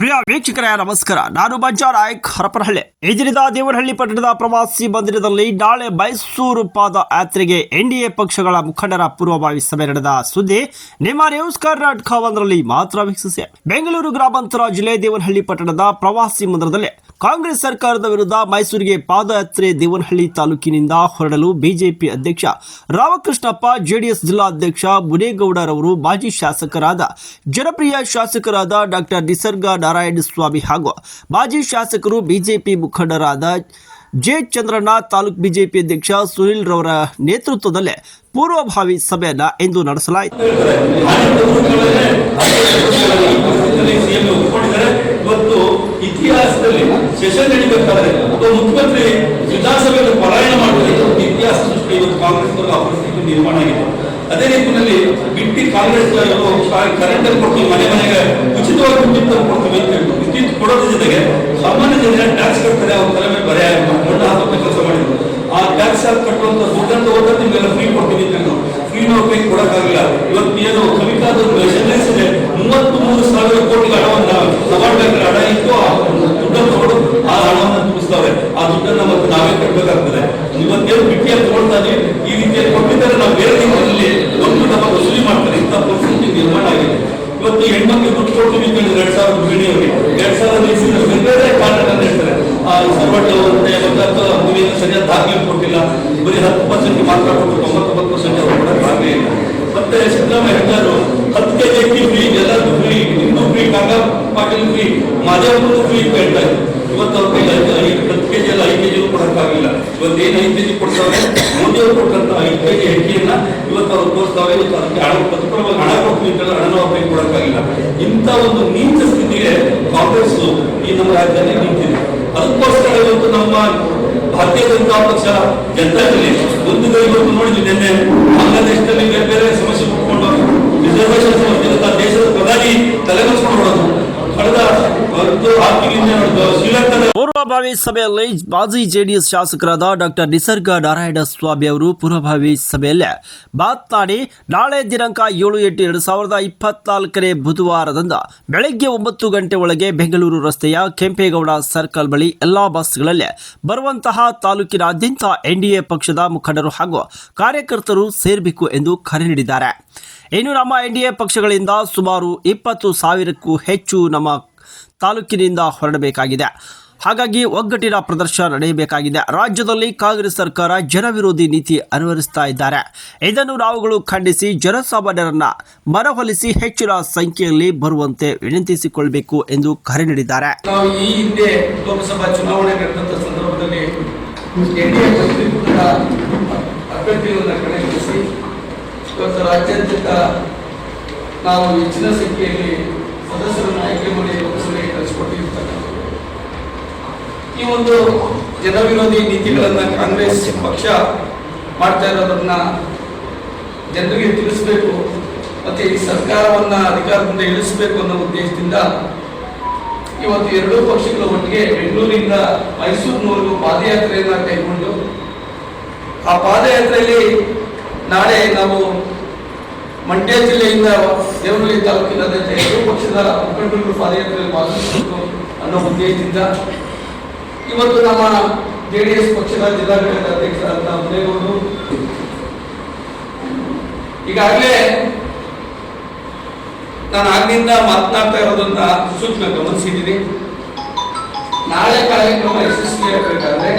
ಪ್ರಿಯ ವೀಕ್ಷಕರೇ, ನಮಸ್ಕಾರ. ನಾನು ಮಂಜಾ ನಾಯಕ್, ಹರಪನಹಳ್ಳಿ. ಈ ದೇವನಹಳ್ಳಿ ಪಟ್ಟಣದ ಪ್ರವಾಸಿ ಮಂದಿರದಲ್ಲಿ ನಾಳೆ ಮೈಸೂರು ಪಾದ ಯಾತ್ರೆಗೆ ಎನ್ಡಿಎ ಪಕ್ಷಗಳ ಮುಖಂಡರ ಪೂರ್ವಭಾವಿ ಸಭೆ ನಡೆದ ಸುದ್ದಿ ನಿಮ್ಮ ನ್ಯೂಸ್ ಕರ್ನಾಟಕ ಒಂದರಲ್ಲಿ ಮಾತ್ರ ವೀಕ್ಷಿಸಿ. ಬೆಂಗಳೂರು ಗ್ರಾಮಾಂತರ ಜಿಲ್ಲೆ ದೇವನಹಳ್ಳಿ ಪಟ್ಟಣದ ಪ್ರವಾಸಿ ಮಂದಿರದಲ್ಲಿ ಕಾಂಗ್ರೆಸ್ ಸರ್ಕಾರದ ವಿರುದ್ಧ ಮೈಸೂರಿಗೆ ಪಾದಯಾತ್ರೆ ದೇವನಹಳ್ಳಿ ತಾಲೂಕಿನಿಂದ ಹೊರಡಲು ಬಿಜೆಪಿ ಅಧ್ಯಕ್ಷ ರಾಮಕೃಷ್ಣಪ್ಪ, ಜೆಡಿಎಸ್ ಜಿಲ್ಲಾಧ್ಯಕ್ಷ ಮುನೇಗೌಡರವರು ಮಾಜಿ ಶಾಸಕರಾದ, ಜನಪ್ರಿಯ ಶಾಸಕರಾದ ಡಾಕ್ಟರ್ ನಿಸರ್ಗ ನಾರಾಯಣ ಸ್ವಾಮಿ ಹಾಗೂ ಮಾಜಿ ಶಾಸಕರು ಬಿಜೆಪಿ ಮುಖಂಡರಾದ ಜೆ ಚಂದ್ರನಾಥ್ ತಾಲೂಕ್ ಬಿಜೆಪಿ ಅಧ್ಯಕ್ಷ ಸುನಿಲ್ ರವರ ನೇತೃತ್ವದಲ್ಲೇ ಪೂರ್ವಭಾವಿ ಸಭೆಯನ್ನ ಇಂದು ನಡೆಸಲಾಯಿತು. ಇತಿಹಾಸದಲ್ಲಿ ಸೆಷನ್ ನಡೀಬೇಕಾದ್ರೆ ಮುಖ್ಯಮಂತ್ರಿ ವಿಧಾನಸಭೆಯನ್ನು ಪಲಾಯನ ಇವತ್ತು ಇತಿಹಾಸ ಸೃಷ್ಟಿ ಇವತ್ತು ಕಾಂಗ್ರೆಸ್ ನಿರ್ಮಾಣ ಆಗಿದೆ. ಅದೇ ರೀತಿಯಲ್ಲಿ ಬಿಟ್ಟಿ ಕಾಂಗ್ರೆಸ್ ಕರೆಂಟ್ ಅಲ್ಲಿ ಕೊಡ್ತೀವಿ, ಮನೆ ಮನೆಗೆ ಉಚಿತವಾಗಿ ವಿದ್ಯುತ್ ಕೊಡ್ತೀವಿ ಅಂತ ಹೇಳ್ಬಿಟ್ಟು ವಿದ್ಯುತ್ ಕೊಡೋದ್ರ ಜೊತೆಗೆ ಸಾಮಾನ್ಯ ಜನರ ಟ್ಯಾಕ್ಸ್ ಕಟ್ತಾರೆ, ಅವ್ರ ತಲೆ ಮೇಲೆ ಬರೆಯ ಮಣ್ಣು ಹಾಕೋಕೆ ಕೆಲಸ ಮಾಡಿದ್ರು. ಆ ಟ್ಯಾಕ್ಸ್ ಕಟ್ಟುವಂತ ದುಡ್ಡಂತ ಹೋದ್ರೆ ನಿಮ್ಗೆಲ್ಲ ಫ್ರೀ ಕೊಡ್ತೀವಿ ಅಂತ ಹೇಳಿದ್ರು. ಫ್ರೀ ನಾವು ಕೈ ಕೊಡಕ್ಕಾಗಿಲ್ಲ. ಇವತ್ತು ಏನು ಕವಿತಾದ ಸೆಂಟೆನ್ಸ್ ಇದೆ ಮೂವತ್ತ್ ಮೂರು ಸಾವಿರ ಕೋಟಿ ಹಣವನ್ನ ಸವಾಲ್ದಾರರ ಹಣ ಇತ್ತು ಆ ದುಡ್ಡನ್ನು ತಗೊಂಡು ಆ ಹಣವನ್ನು ತುಂಬಿಸ್ತವೆ ಆ ದುಡ್ಡನ್ನ ಮತ್ತೆ ನಾವೇ ಕಟ್ಟಬೇಕಾಗ್ತದೆ ಇವತ್ತೇನು ಬಿಟ್ಟಿಯಲ್ಲಿ ತಗೊಳ್ತಾ ಇದೀವಿ ಈ ರೀತಿಯಲ್ಲಿ ಕೊಟ್ಟಿದ್ದಾರೆ ನಾವು ಬೇರೆ ರೀತಿಯಲ್ಲಿ ಒಂದು ನಮ್ಮ ವಸೂಲಿ ಮಾಡ್ತಾರೆ ಇಂಥ ಪರಿಸ್ಥಿತಿ ನಿರ್ಮಾಣ ಆಗಿದೆ ಇವತ್ತು ಈ ಹೆಣ್ಮಕ್ಳಿಗೆ ದುಡ್ಡು ಕೊಡ್ತೀವಿ ಅಂತ ಹೇಳಿದ್ರೆ ಬಿಡಿಯವರಿಗೆ ಎರಡ್ ಸಾವಿರ ನಿಲ್ಲಿಸಿದ ಬೇರೆ ಬೇರೆ ಕಾರಣಗಳನ್ನ ಹೇಳ್ತಾರೆ ಆ ಸರ್ವಟ್ ಅಂತೆ ಮತ್ತೆ ದಾಖಲೆ ಕೊಟ್ಟಿಲ್ಲ ಬರೀ ಹತ್ತು ಪರ್ಸೆಂಟ್ ಮಾತ್ರ ಕೊಟ್ಟು ತೊಂಬತ್ತೊಂಬತ್ತು ಪರ್ಸೆಂಟ್ ಅವರು ಕೊಡಕ್ಕಾಗಲೇ ಇಲ್ಲ ಮತ್ತೆ ಸಿದ್ದರಾಮಯ್ಯ ಹೇಳ್ತಾರೆ ಹತ್ತು ಅಕ್ಕಿ ಫ್ರೀ ಎಲ್ಲರಿಗೂ ಫ್ರೀ ಫ್ರೀ ಕಾಂಗ ಪಾಟೀಲ್ ಫ್ರೀ ಮಾದೇವಕ್ಕೂ ಫ್ರೀ ಅಂತ ಇವತ್ತು ಅವ್ರ ಕೈಲಿ ಐದು ಐದು, ಹತ್ತು ಕೆಜಿ ಎಲ್ಲ ಐದು ಕೆಜಿ ಕೊಡಕ್ಕಾಗಿಲ್ಲ. ಇವತ್ತು ಏನು ಐದು ಕೆಜಿ ಕೊಡ್ತಾವೆ? ಮೋದಿಯವರು ಕೊಟ್ಟಂತ ಐದು ಕೆಜಿ ಅಕ್ಕಿಯನ್ನ ಇವತ್ತು ಅವ್ರು ತೋರಿಸ್ತಾವೆ. ಇವತ್ತು ಅದಕ್ಕೆ ಹಣ ಪ್ರತಿಫಲವಾಗಿ ಹಣ ಕೊಡ್ತೀವಿ ಅಂತ ಹಣನ ಕೈ ಕೊಡಕ್ಕಾಗಿಲ್ಲ. ಇಂಥ ಒಂದು ನೀಚ ಸ್ಥಿತಿಗೆ ಕಾಂಗ್ರೆಸ್ ಈ ನಮ್ಮ ರಾಜ್ಯದಲ್ಲಿ ನಿಂತಿದೆ. ಅದಕ್ಕೋಸ್ಕರ ಇವತ್ತು ನಮ್ಮ ಭಾರತೀಯ ಜನತಾ ಪಕ್ಷ ಜನತಾದಲ್ಲಿ ಒಂದು ಕೈ ಇವತ್ತು ನೋಡಿದ್ವಿ ನಿನ್ನೆ, ಬಾಂಗ್ಲಾದೇಶದಲ್ಲಿ ಬೇರೆ ಬೇರೆ ಸಮಸ್ಯೆ ಮುಟ್ಕೊಂಡು ರಿಸರ್ವೇಶನ್ ದೇಶದ ಪ್ರಧಾನಿ ತಲೆಮರೆಸ್ಕೊಂಡು ಹೊಡೋದು ಕಳೆದ ಒಂದು ಆರು ಶ್ರೀಲಂಕಾದ ಪೂರ್ವಭಾವಿ ಸಭೆಯಲ್ಲಿ ಮಾಜಿ ಜೆಡಿಎಸ್ ಶಾಸಕರಾದ ಡಾಕ್ಟರ್ ನಿಸರ್ಗ ನಾರಾಯಣ ಸ್ವಾಮಿ ಅವರು ಪೂರ್ವಭಾವಿ ಸಭೆಯಲ್ಲಿ ಮಾತನಾಡಿ, ನಾಳೆ ದಿನಾಂಕ ಏಳು ಎಂಟು ಎರಡು ಸಾವಿರದ ಇಪ್ಪತ್ನಾಲ್ಕನೇ ಬುಧವಾರದಿಂದ ಬೆಳಗ್ಗೆ ಒಂಬತ್ತು ಗಂಟೆ ಒಳಗೆ ಬೆಂಗಳೂರು ರಸ್ತೆಯ ಕೆಂಪೇಗೌಡ ಸರ್ಕಲ್ ಬಳಿ ಎಲ್ಲಾ ಬಸ್ಗಳಲ್ಲಿ ಬರುವಂತಹ ತಾಲೂಕಿನಾದ್ಯಂತ ಎನ್ಡಿಎ ಪಕ್ಷದ ಮುಖಂಡರು ಹಾಗೂ ಕಾರ್ಯಕರ್ತರು ಸೇರಬೇಕು ಎಂದು ಕರೆ ನೀಡಿದ್ದಾರೆ. ಇನ್ನು ನಮ್ಮ ಎನ್ಡಿಎ ಪಕ್ಷಗಳಿಂದ ಸುಮಾರು ಇಪ್ಪತ್ತು ಸಾವಿರಕ್ಕೂ ಹೆಚ್ಚು ನಮ್ಮ ತಾಲೂಕಿನಿಂದ ಹೊರಡಬೇಕಾಗಿದೆ. ಹಾಗಾಗಿ ಒಗ್ಗಟ್ಟಿನ ಪ್ರದರ್ಶನ ನಡೆಯಬೇಕಾಗಿದೆ. ರಾಜ್ಯದಲ್ಲಿ ಕಾಂಗ್ರೆಸ್ ಸರ್ಕಾರ ಜನವಿರೋಧಿ ನೀತಿ ಅನುಸರಿಸ್ತಾ ಇದ್ದಾರೆ. ಇದನ್ನು ನಾವುಗಳು ಖಂಡಿಸಿ ಜನಸಾಮಾನ್ಯರನ್ನ ಮನವೊಲಿಸಿ ಹೆಚ್ಚಿನ ಸಂಖ್ಯೆಯಲ್ಲಿ ಬರುವಂತೆ ವಿನಂತಿಸಿಕೊಳ್ಳಬೇಕು ಎಂದು ಕರೆ ನೀಡಿದ್ದಾರೆ. ಇವತ್ತು ರಾಜ್ಯಾದ್ಯಂತ ನಾವು ಹೆಚ್ಚಿನ ಸಂಖ್ಯೆಯಲ್ಲಿ ಸದಸ್ಯರನ್ನು ಆಯ್ಕೆ ಮಾಡಿ ಈ ಒಂದು ಜನವಿರೋಧಿ ನೀತಿಗಳನ್ನು ಕಾಂಗ್ರೆಸ್ ಪಕ್ಷ ಮಾಡ್ತಾ ಇರೋದನ್ನ ಜನರಿಗೆ ತಿಳಿಸಬೇಕು, ಮತ್ತೆ ಈ ಸರ್ಕಾರವನ್ನ ಅಧಿಕಾರದಿಂದ ಇಳಿಸಬೇಕು ಅನ್ನೋ ಉದ್ದೇಶದಿಂದ ಇವತ್ತು ಎರಡೂ ಪಕ್ಷಗಳ ಒಟ್ಟಿಗೆ ಬೆಂಗಳೂರಿಂದ ಮೈಸೂರಿನವರೆಗೂ ಪಾದಯಾತ್ರೆಯನ್ನ ಕೈಗೊಂಡು, ಆ ಪಾದಯಾತ್ರೆಯಲ್ಲಿ ನಾಳೆ ನಾವು ಮಂಡ್ಯ ಜಿಲ್ಲೆಯಿಂದ ದೇವನಹಳ್ಳಿ ತಾಲೂಕಿನ ಎರಡೂ ಪಕ್ಷದ ಮುಖಂಡರು ಪಾದಯಾತ್ರೆಯಲ್ಲಿ ಭಾಗವಹಿಸಬೇಕು ಅನ್ನೋ ಉದ್ದೇಶದಿಂದ ಇವತ್ತು ನಮ್ಮ ಜೆ ಡಿ ಎಸ್ ಪಕ್ಷದ ಜಿಲ್ಲಾ ಘಟಕದ ಅಧ್ಯಕ್ಷರಾದ ಉದಯಗೌಡರು ಈಗಾಗಲೇ ನಾನು ಆಗಿನಿಂದ ಮಾತನಾಡ್ತಾ ಇರೋದಂತ ಸೂಕ್ಷ್ಮ ಗಮನಿಸಿದ್ದೀನಿ. ನಾಳೆ ಕಾರ್ಯಕ್ರಮ ಯಶಸ್ವಿ ಆಗಬೇಕಾದ್ರೆ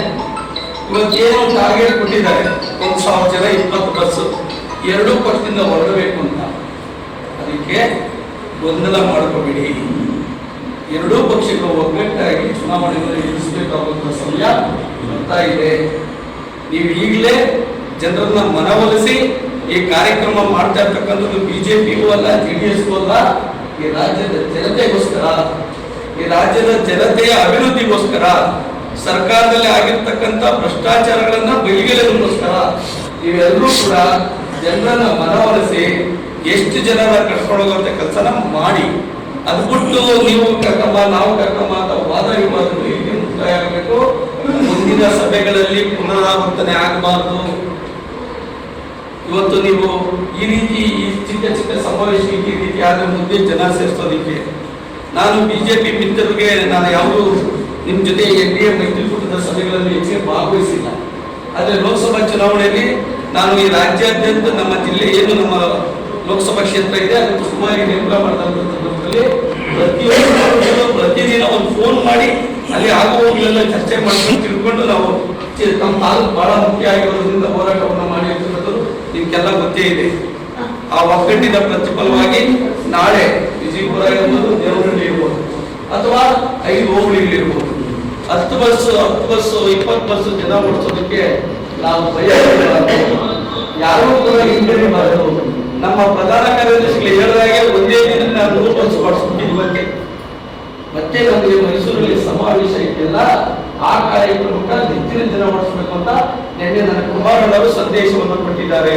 ಇವತ್ತೇನು ಟಾರ್ಗೆಟ್ ಕೊಟ್ಟಿದ್ದಾರೆ. ಒಂದು ಸಾವಿರ ಜನ ಇಪ್ಪತ್ತು ಬಸ್ ಎರಡೂ ಪಕ್ಷದಿಂದ ಹೊರಡಬೇಕು ಅಂತ. ಅದಕ್ಕೆ ಗೊಂದಲ ಮಾಡ್ಕೋಬೇಡಿ. ಎರಡೂ ಪಕ್ಷಗಳು ಒಗ್ಗಟ್ಟಾಗಿ ಚುನಾವಣೆಯನ್ನು ಎದುರಿಸಬೇಕಾಗುವಂತಹ ಸಮಯ ಬರ್ತಾ ಇದೆ. ನೀವು ಈಗಲೇ ಜನರನ್ನ ಮನವೊಲಿಸಿ ಈ ಕಾರ್ಯಕ್ರಮ ಮಾಡ್ತಾ ಇರ್ತಕ್ಕಂಥದ್ದು ಬಿಜೆಪಿಗೂ ಅಲ್ಲ, ಜೆ ಡಿ ಎಸ್ಗೂ ಅಲ್ಲ, ಈ ರಾಜ್ಯದ ಜನತೆಗೋಸ್ಕರ, ಈ ರಾಜ್ಯದ ಜನತೆಯ ಅಭಿವೃದ್ಧಿಗೋಸ್ಕರ, ಸರ್ಕಾರದಲ್ಲಿ ಆಗಿರ್ತಕ್ಕಂಥ ಭ್ರಷ್ಟಾಚಾರಗಳನ್ನ ಬಯಲಿಗೆಳೆದಕ್ಕೋಸ್ಕರ ನೀವೆಲ್ಲರೂ ಕೂಡ ಜನರನ್ನ ಮನವೊಲಿಸಿ ಎಷ್ಟು ಜನರ ಕಟ್ಕೊಳ್ಳುವಂತ ಕೆಲಸನ ಮಾಡಿ ಅದು ಬಿಟ್ಟು ನೀವು ಕರ್ಕಮ್ಮ ನಾವು ಕರ್ಕಮ್ಮ ಅಂತ ವಾದ ವಿವಾದಗಳು ಇಲ್ಲಿ ಮುಕ್ತಾಯ ಆಗಬೇಕು ಮುಂದಿನ ಸಭೆಗಳಲ್ಲಿ ಪುನರಾವರ್ತನೆ ಆಗಬಾರದು. ಇವತ್ತು ನೀವು ಈ ರೀತಿ ಈ ಚಿಕ್ಕ ಚಿಕ್ಕ ಸಮಾವೇಶಕ್ಕೆ ಈ ರೀತಿ ಆದ್ರೆ ಮುಂದೆ ಜನ ಸೇರಿಸೋದಕ್ಕೆ. ನಾನು ಬಿಜೆಪಿ ಮಿತ್ರರಿಗೆ ನಾನು ಯಾವುದು ನಿಮ್ಮ ಜೊತೆ ಎನ್ ಡಿ ಎ ಮೈತ್ರಿಕೂಟದ ಸಭೆಗಳಲ್ಲಿ ಹೆಚ್ಚಿಗೆ ಭಾಗವಹಿಸಿಲ್ಲ. ಆದರೆ ಲೋಕಸಭಾ ಚುನಾವಣೆಯಲ್ಲಿ ನಾನು ಈ ರಾಜ್ಯಾದ್ಯಂತ ನಮ್ಮ ಜಿಲ್ಲೆ ಏನು ನಮ್ಮ ಲೋಕಸಭಾ ಕ್ಷೇತ್ರ ಇದೆ ಅದಕ್ಕೆ ಸುಮಾರು ನಿರ್ಮಾಣ ಮಾಡಿದ ಸಂದರ್ಭದಲ್ಲಿ ಪ್ರತಿಯೊಂದು ಪ್ರತಿದಿನ ಒಂದು ಫೋನ್ ಮಾಡಿ, ಅಲ್ಲಿ ಆಗುವಾಗಲೆಲ್ಲ ಚರ್ಚೆ ಮಾಡ್ಕೊಂಡು ತಿಳ್ಕೊಂಡು ನಾವು ತಮ್ಮ ತಾಲೂಕು ಬಹಳ ಮುಖ್ಯ ಆಗಿರೋದ್ರಿಂದ ಹೋರಾಟವನ್ನು ಮಾಡಿ ಅಂತಕ್ಕಂಥದ್ದು ನಿಮ್ಗೆಲ್ಲ ಗೊತ್ತೇ ಇದೆ. ಆ ಒಗ್ಗಟ್ಟಿನ ಪ್ರತಿಫಲವಾಗಿ ನಾಳೆ ವಿಜಯಪುರ ಎಂಬುದು ದೇವರಲ್ಲಿ ಇರ್ಬೋದು ಅಥವಾ ಐದು ಹೋಬಳಿಗಳಿರ್ಬೋದು ಹತ್ತು ಬಸ್ ಹತ್ತು ಬಸ್ ಇಪ್ಪತ್ತು ಬಸ್ ಜನ ಓಡಿಸೋದಕ್ಕೆ ನಾವು ಯಾರು ಕೂಡ ಹಿಂಗಡಿಬಾರದು ನಮ್ಮ ಪ್ರಧಾನ ಕಾರ್ಯದರ್ಶಿಗಳು ಹೇಳಿದಾಗೆ ಒಂದೇ ದಿನ ನಾನು ನೂರು ಬಸ್ ಮಾಡಿಸ್ಬಿಟ್ಟಿದ್ವಿ ಬಗ್ಗೆ ಮತ್ತೆ ನಮಗೆ ಮೈಸೂರಲ್ಲಿ ಸಮಾವೇಶ ಇಟ್ಟಿಲ್ಲ. ಆ ಕಾರ್ಯಕ್ರಮಕ್ಕೆ ನಿತ್ಯ ದಿನ ಮಾಡಿಸ್ಬೇಕು ಅಂತ ನಿನ್ನೆ ನನ್ನ ಕುಮಾರಣ್ಣವರು ಸಂದೇಶವನ್ನು ಕೊಟ್ಟಿದ್ದಾರೆ.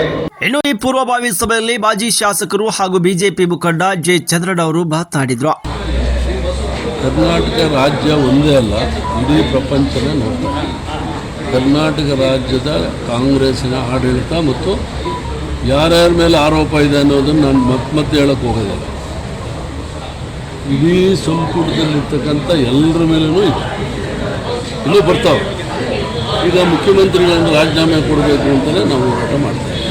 ಇನ್ನು ಈ ಪೂರ್ವಭಾವಿ ಸಭೆಯಲ್ಲಿ ಮಾಜಿ ಶಾಸಕರು ಹಾಗೂ ಬಿಜೆಪಿ ಮುಖಂಡ ಜೆ ಚಂದ್ರಣ್ಣ ಅವರು ಮಾತನಾಡಿದ್ರು. ಕರ್ನಾಟಕ ರಾಜ್ಯ ಒಂದೇ ಅಲ್ಲ ಇಡೀ ಪ್ರಪಂಚನೇ ನೋಡ್ತಾರೆ ಕರ್ನಾಟಕ ರಾಜ್ಯದ ಕಾಂಗ್ರೆಸ್ಸಿನ ಆಡಳಿತ ಮತ್ತು ಯಾರ್ಯಾರ ಮೇಲೆ ಆರೋಪ ಇದೆ ಅನ್ನೋದನ್ನು ನಾನು ಮತ್ತೆ ಮತ್ತೆ ಹೇಳಕ್ಕೆ ಹೋಗೋದಿಲ್ಲ. ಇಡೀ ಸಂಪುಟದಲ್ಲಿರ್ತಕ್ಕಂಥ ಎಲ್ಲರ ಮೇಲೂ ಇದೆ. ಇನ್ನೂ ಬರ್ತಾವೆ. ಈಗ ಮುಖ್ಯಮಂತ್ರಿಗಳನ್ನು ರಾಜೀನಾಮೆ ಕೊಡಬೇಕು ಅಂತಲೇ ನಾವು ಹೋರಾಟ ಮಾಡ್ತೇವೆ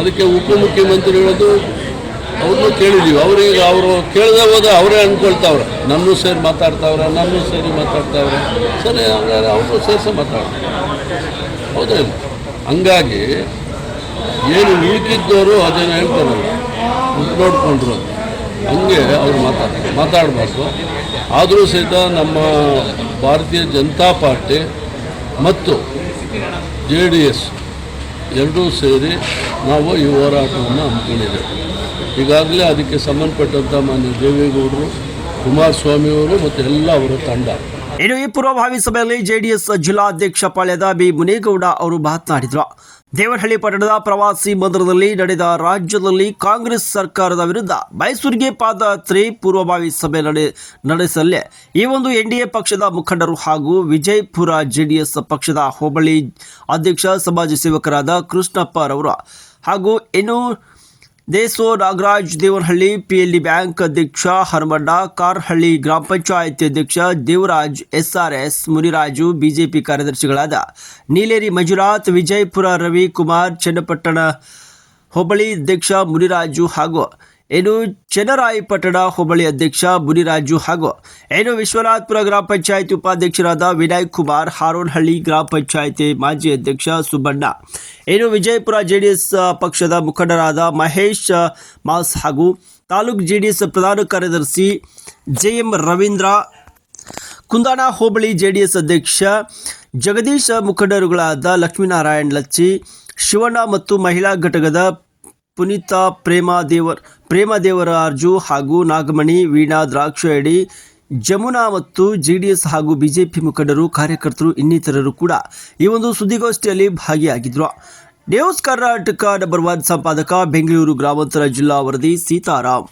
ಅದಕ್ಕೆ ಉಪಮುಖ್ಯಮಂತ್ರಿಗಳದ್ದು ಅವ್ರನ್ನೂ ಕೇಳಿದ್ದೀವಿ ಅವ್ರಿಗೆ ಅವರು ಕೇಳದೆ ಹೋದ ಅವರೇ ಅಂದ್ಕೊಳ್ತಾವ್ರೆ ನನ್ನೂ ಸೇರಿ ಮಾತಾಡ್ತಾವ್ರೆ, ನನ್ನೂ ಸೇರಿ ಮಾತಾಡ್ತಾವ್ರೆ. ಸರಿ ಹಂಗಾರೆ ಅವ್ರನ್ನೂ ಸೇರಿಸಿ ಮಾತಾಡ್ತಾರೆ. ಹೌದಾ ಹಂಗಾಗಿ ಏನು ಮೀಟಿದ್ದವರು ಅದನ್ನು ಹೇಳ್ತಾರಲ್ಲ ನೋಡಿಕೊಂಡ್ರು. ಹಂಗೆ ಅವ್ರು ಮಾತಾಡ್ತಾರೆ ಮಾತಾಡಬಾರ್ದು. ಆದರೂ ಸಹಿತ ನಮ್ಮ ಭಾರತೀಯ ಜನತಾ ಪಾರ್ಟಿ ಮತ್ತು ಜೆ ಡಿ ಎಸ್ ಎರಡೂ ಸೇರಿ ನಾವು ಈ ಹೋರಾಟವನ್ನು ಹಮ್ಮಿಕೊಂಡಿದ್ದೇವೆ. ಈಗಾಗಲೇ ಅದಕ್ಕೆ ಸಂಬಂಧಪಟ್ಟಂಥ ಮಾನ್ಯ ದೇವೇಗೌಡರು, ಕುಮಾರಸ್ವಾಮಿಯವರು ಮತ್ತು ಎಲ್ಲ ಅವರ ತಂಡ. ಇನ್ನು ಈ ಪೂರ್ವಭಾವಿ ಸಭೆಯಲ್ಲಿ ಜೆಡಿಎಸ್ ಜಿಲ್ಲಾಧ್ಯಕ್ಷ ಪಾಳ್ಯದ ಬಿ ಮುನೇಗೌಡ ಅವರು ಮಾತನಾಡಿದರು. ದೇವರಹಳ್ಳಿ ಪಟ್ಟಣದ ಪ್ರವಾಸಿ ಮಂದಿರದಲ್ಲಿ ನಡೆದ ರಾಜ್ಯದಲ್ಲಿ ಕಾಂಗ್ರೆಸ್ ಸರ್ಕಾರದ ವಿರುದ್ಧ ಮೈಸೂರಿಗೆ ಪಾದಯಾತ್ರೆ ಪೂರ್ವಭಾವಿ ಸಭೆ ನಡೆ ನಡೆಸಲೇ ಈ ಒಂದು ಎನ್ಡಿಎ ಪಕ್ಷದ ಮುಖಂಡರು ಹಾಗೂ ವಿಜಯಪುರ ಜೆಡಿಎಸ್ ಪಕ್ಷದ ಹೋಬಳಿ ಅಧ್ಯಕ್ಷ, ಸಮಾಜ ಸೇವಕರಾದ ಕೃಷ್ಣಪ್ಪರವರು ಹಾಗೂ ಇನ್ನು ದೇಸೋ ನಾಗರಾಜ್ ದೇವರಹಳ್ಳಿ ಪಿಎಲ್ಡಿ ಬ್ಯಾಂಕ್ ಅಧ್ಯಕ್ಷ ಹನುಮಣ್ಣ ಕಾರ್ಹಳ್ಳಿ ಗ್ರಾಮ ಪಂಚಾಯತ್ ಅಧ್ಯಕ್ಷ ದೇವರಾಜ್, ಎಸ್ಆರ್ಎಸ್ ಮುನಿರಾಜು, ಬಿಜೆಪಿ ಕಾರ್ಯದರ್ಶಿಗಳಾದ ನೀಲೇರಿ ಮಂಜುನಾಥ್, ವಿಜಯಪುರ ರವಿಕುಮಾರ್, ಚನ್ನಪಟ್ಟಣ ಹೋಬಳಿ ಅಧ್ಯಕ್ಷ ಮುನಿರಾಜು ಹಾಗೂ ಏನು ಚೆನ್ನರಾಯಪಟ್ಟಣ ಹೋಬಳಿ ಅಧ್ಯಕ್ಷ ಮುನಿರಾಜು ಹಾಗೂ ಏನು ವಿಶ್ವನಾಥ್ಪುರ ಗ್ರಾಮ ಪಂಚಾಯತ್ ಉಪಾಧ್ಯಕ್ಷರಾದ ವಿನಾಯಕ್ ಕುಮಾರ್, ಹಾರೋನಹಳ್ಳಿ ಗ್ರಾಮ ಪಂಚಾಯತಿ ಮಾಜಿ ಅಧ್ಯಕ್ಷ ಸುಬ್ಬಣ್ಣ. ಏನು ವಿಜಯಪುರ ಜೆಡಿಎಸ್ ಪಕ್ಷದ ಮುಖಂಡರಾದ ಮಹೇಶ್ ಮಾಸ್ ಹಾಗೂ ತಾಲೂಕು ಜೆಡಿಎಸ್ ಪ್ರಧಾನ ಕಾರ್ಯದರ್ಶಿ J M Ravindra, Kundana hobli JDS ಅಧ್ಯಕ್ಷ ಜಗದೀಶ್ ಮುಖಂಡರುಗಳಾದ ಲಕ್ಷ್ಮೀನಾರಾಯಣ್ ಲಚ್ಚಿ, ಶಿವಣ್ಣ ಮತ್ತು ಮಹಿಳಾ ಘಟಕದ ಪುನೀತ ಪ್ರೇಮದೇವರ್ ಪ್ರೇಮ ದೇವರಾಜು ಹಾಗೂ ನಾಗಮಣಿ ವೀಣಾ ದ್ರಾಕ್ಷಾಯಡಿ ಜಮುನಾ ಮತ್ತು ಜೆ ಡಿ ಎಸ್ ಹಾಗೂ ಬಿಜೆಪಿ ಮುಖಂಡರು ಕಾರ್ಯಕರ್ತರು ಇನ್ನಿತರರು ಕೂಡ ಈ ಒಂದು ಸುದ್ದಿಗೋಷ್ಠಿಯಲ್ಲಿ ಭಾಗಿಯಾಗಿದ್ದರು ನ್ಯೂಸ್ ಕರ್ನಾಟಕ ನಂಬರ್ ಒನ್ ಸಂಪಾದಕ ಬೆಂಗಳೂರು ಗ್ರಾಮಾಂತರ ಜಿಲ್ಲಾ ವರದಿ ಸೀತಾರಾಮ್